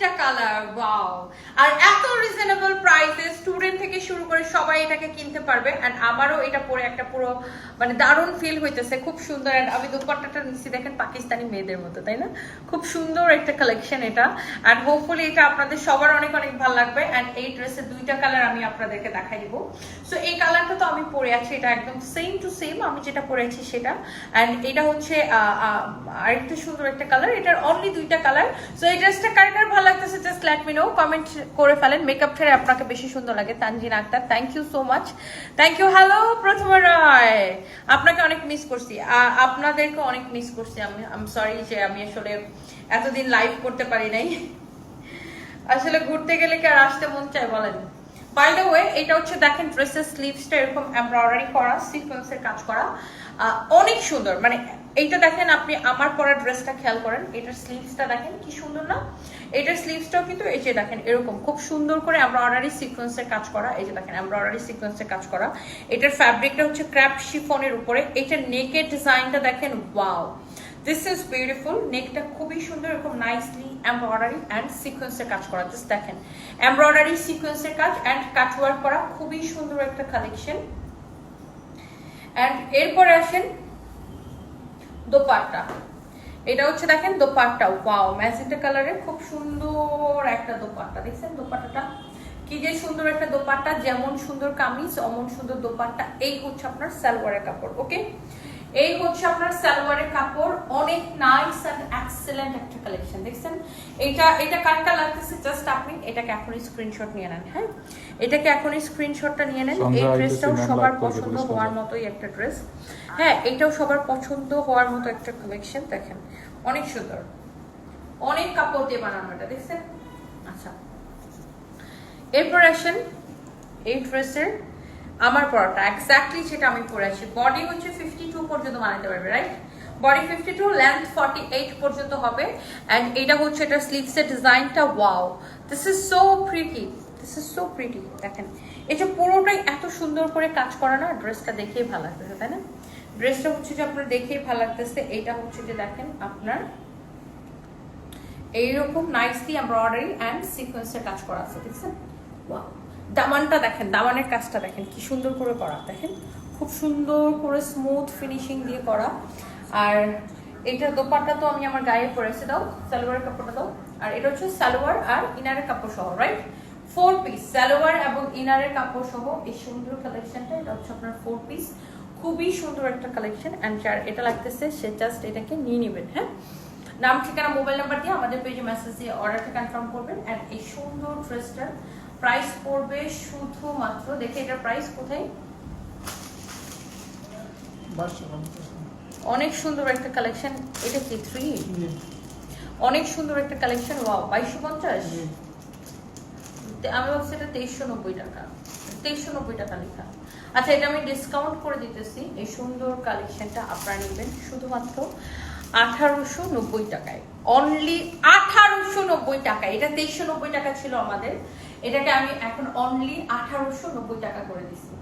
দুইটা colour wow আর এত reasonable প্রাইসে স্টুডেন্ট থেকে শুরু করে সবাই এটাকে কিনতে পারবে এন্ড আমারও এটা পরে একটা পুরো মানে দারুণ ফিল হইতেছে, খুব সুন্দর, and আমি দুপাট্টাটা নিচ্ছি, দেখেন পাকিস্তানি মেয়েদের মতো, তাই না? খুব সুন্দর একটা কালেকশন এটা অ্যান্ড হোপফুলি এটা আপনাদের সবার অনেক অনেক ভালো লাগবে অ্যান্ড এই ড্রেসের দুইটা কালার আমি আপনাদেরকে দেখাই দিব। সো এই কালারটা তো আমি পরে আছি, এটা একদম সেম টু সেম আমি যেটা পরে আছি সেটা অ্যান্ড এটা হচ্ছে আরেকটা সুন্দর একটা কালার এটার অনলি দুইটা কালার সো এই ড্রেসটা কার কার ভালো লাগতেছে just let me no comment করে ফেলেন। মেকআপ ছেড়ে আপনাকে বেশি সুন্দর লাগে। Tanjin Akter thank you so much thank you hello Prothoma Roy. আপনাকে অনেক মিস করছি। আপনাদেরকে অনেক মিস করছি। আমি আম সরি যে আমি আসলে এতদিন লাইভ করতে পারি নাই। আসলে ঘুরতে গেলে কি আর আসতে মন চায় বলেন? বাই দ্য ওয়ে এটা হচ্ছে দেখেন ড্রেসের স্লিভসটা এরকম এমব্রয়ডারি করা সিকোয়েন্সের কাজ করা। অনেক সুন্দর। মানে এইটা দেখেন, আপনি আমার পরা ড্রেসটা খেয়াল করেন। এটার স্লিভসটা দেখেন, কি সুন্দর না? এটার স্লিভসটাও কিন্তু এই যে দেখেন এরকম, খুব সুন্দর করে এমব্রয়ডারি সিকোয়েন্সের কাজ করা, এই যে দেখেন এমব্রয়ডারি সিকোয়েন্সের কাজ করা। এটার ফ্যাব্রিকটা হচ্ছে ক্র্যাপ শিফনের উপরে এটার নেকের ডিজাইনটা দেখেন ওয়াও দিস ইজ বিউটিফুল নেকটা খুবই সুন্দর, এরকম নাইসলি এমব্রয়ডারি অ্যান্ড সিকোয়েন্সের কাজ করা জাস্ট দেখেন। এমব্রয়ডারি সিকোয়েন্সের কাজ অ্যান্ড কাটওয়ার্ক করা, খুবই সুন্দর একটা কালেকশন অ্যান্ড এরপরে আসেন দোপাট্টা। এটা হচ্ছে দেখেন দোপাট্টা। ওয়াও ম্যাজেন্টা কালারের খুব সুন্দর একটা দোপাট্টা। দেখছেন দোপাট্টাটা? কি যে সুন্দর একটা দোপাট্টা, যেমন সুন্দর কামিজ, অমন সুন্দর দোপাট্টা। এই হচ্ছে আপনার সালোয়ারের কাপড় ওকে এই হচ্ছে আপনার সালোয়ারের কাপড়। এক্সেলেন্ট একটা কালেকশন দেখছেন? এটা এটা কারটা লাগতেছে? জাস্ট আপনি এটাকে এখনই স্ক্রিনশট নিয়ে নেন হ্যাঁ? এটাকে এখনই স্ক্রিনশটটা নিয়ে নেন। এই ড্রেসটাও সবার পছন্দ হওয়ার মতোই একটা ড্রেস হ্যাঁ এটাও সবার পছন্দ হওয়ার মতো একটা কালেকশন দেখেন। অনেক সুন্দর। অনেক কাপড় দিয়ে বানানো এটা দেখছেন? আচ্ছা। এরপর আসেন এই ড্রেসের আমার পরাটা। এক্স্যাক্টলি যেটা আমি পরে আছি বডি হচ্ছে ফিফটি টু পর্যন্ত বানাতে পারবে right body fifty two length forty eight পর্যন্ত হবে। অ্যান্ড এটা হচ্ছে এটা স্লিভসের ডিজাইনটা wow this is so pretty this is so pretty দেখেন। এই যে পুরোটাই এত সুন্দর করে কাজ করা না, ড্রেসটা দেখেই ভালো লাগতেছে, তাই না? ড্রেসটা হচ্ছে যে আপনার দেখেই ভালো লাগতেছে এটা হচ্ছে যে দেখেন আপনার এইরকম নাইসলি এমব্রয়ডারি অ্যান্ড সিকোয়েন্সের কাজ করা আছে দেখছেন Wow. দামানটা দেখেন, দামানের কাজটা দেখেন, কি সুন্দর করে করা, দেখেন? খুব সুন্দর করে স্মুথ ফিনিশিং দিয়ে করা। আর এটা দোপাট্টা তো আমি আমার গায়ে পরেছি, দাও, সালোয়ারের কাপড়টা দাও। আর এটা হচ্ছে সালোয়ার আর ইনারের কাপড় সহ রাইট ফোর পিস সালোয়ার এবং ইনারের কাপড় সহ, এই সুন্দর কালেকশনটা এটা হচ্ছে আপনার ফোর পিস খুবই সুন্দর একটা কালেকশন অ্যান্ড যার এটা লাগতেছে, সে জাস্ট এটাকে নিয়ে নেবেন হ্যাঁ? নাম, ঠিকানা মোবাইল নাম্বার দিয়ে আমাদের পেজে মেসেজ দিয়ে অর্ডারটা কনফার্ম করবেন অ্যান্ড এই সুন্দর ড্রেসটার প্রাইস পড়বে শুধুমাত্র, দেখে এটার প্রাইস কোথায়? অনেক সুন্দর একটা কালেকশন এটা কি থ্রি অনেক সুন্দর একটা কালেকশন ওয়াও বাইশশো পঞ্চাশ? আমি ভাবছি এটা তেইশশো নব্বই টাকা। তেইশশো নব্বই টাকা লেখা। আচ্ছা এটা আমি ডিসকাউন্ট করে দিতেছি। এই সুন্দর কালেকশনটা আপনারা নেবেন শুধুমাত্র আঠারোশো নব্বই টাকায়। অনলি আঠারোশো নব্বই টাকা। এটা তেইশশো নব্বই টাকা ছিল আমাদের। এটাকে আমি এখন অনলি আঠারোশো নব্বই টাকা করে দিচ্ছি